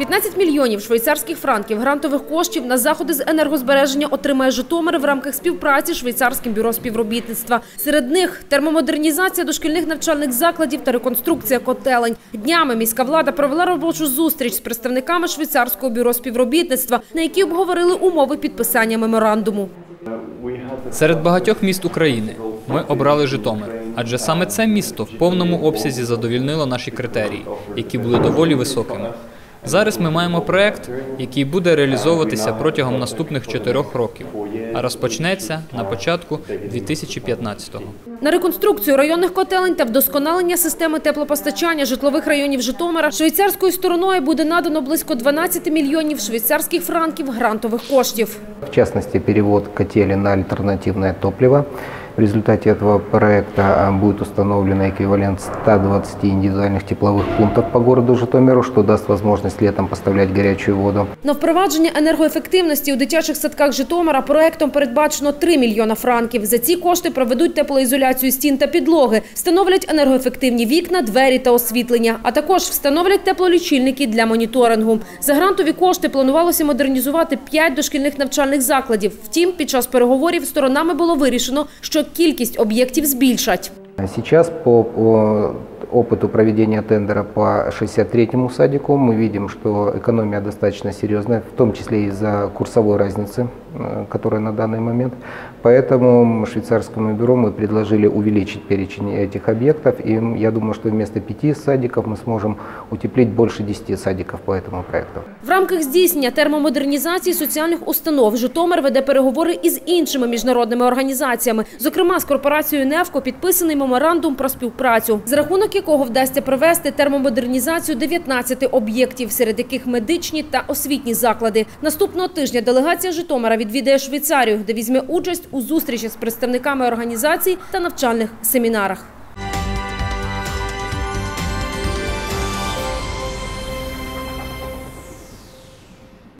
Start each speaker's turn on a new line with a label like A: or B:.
A: 15 мільйонів швейцарських франків грантових коштів на заходи з енергозбереження отримає Житомир в рамках співпраці з швейцарським бюро співробітництва. Серед них термомодернізація дошкільних навчальних закладів та реконструкція котелень. Днями міська влада провела робочу зустріч з представниками швейцарського бюро співробітництва, на якій обговорили умови підписання меморандуму.
B: Серед багатьох міст України ми обрали Житомир, адже саме це місто в повному обсязі задовільнило наші критерії, які були доволі високими. Зараз ми маємо проект, який буде реалізовуватися протягом наступних чотирьох років, а розпочнеться на початку 2015-го.
A: На реконструкцію районних котелень та вдосконалення системи теплопостачання житлових районів Житомира швейцарською стороною буде надано близько 12 мільйонів швейцарських франків грантових коштів.
C: В частности, перевод котелей на альтернативное топливо. В результате этого проекта а, будет установлен эквивалент 120 индивидуальных тепловых пунктов по городу Житомиру, что даст возможность летом поставлять горячую воду.
A: На впровадження енергоефективності у дитячих садках Житомира проектом передбачено 3 мільйона франків. За ці кошти проведуть теплоізоляцію стін та підлоги, встановлять енергоефективні вікна, двері та освітлення, а також встановлять теплолічильники для моніторингу. За грантові кошти планувалося модернізувати 5 дошкільних навчальних закладів. Втім, під час переговорів сторонами було вирішено, що кількість об'єктів збільшать.
C: Сейчас по опыту проведения тендера по 63-му садику мы видим, что экономия достаточно серьезная, в том числе из-за курсовой разницы, э, которая на данный момент. Поэтому швейцарскому бюро мы предложили увеличить перечень этих объектов. И я думаю, что вместо пяти садиков мы сможем утеплить больше 10 садиков по этому проекту.
A: В рамках здійснення термомодернізації соціальних установ Житомир веде переговори із іншими міжнародними організаціями. Зокрема, з корпорацією «Невко» підписаний меморандум про співпрацю, за рахунок якого вдасться провести термомодернізацію 19 об'єктів, серед яких медичні та освітні заклади. Наступного тижня делегація Житомира відвідає Швейцарію, де візьме участь у зустрічі з представниками організацій та навчальних семінарах.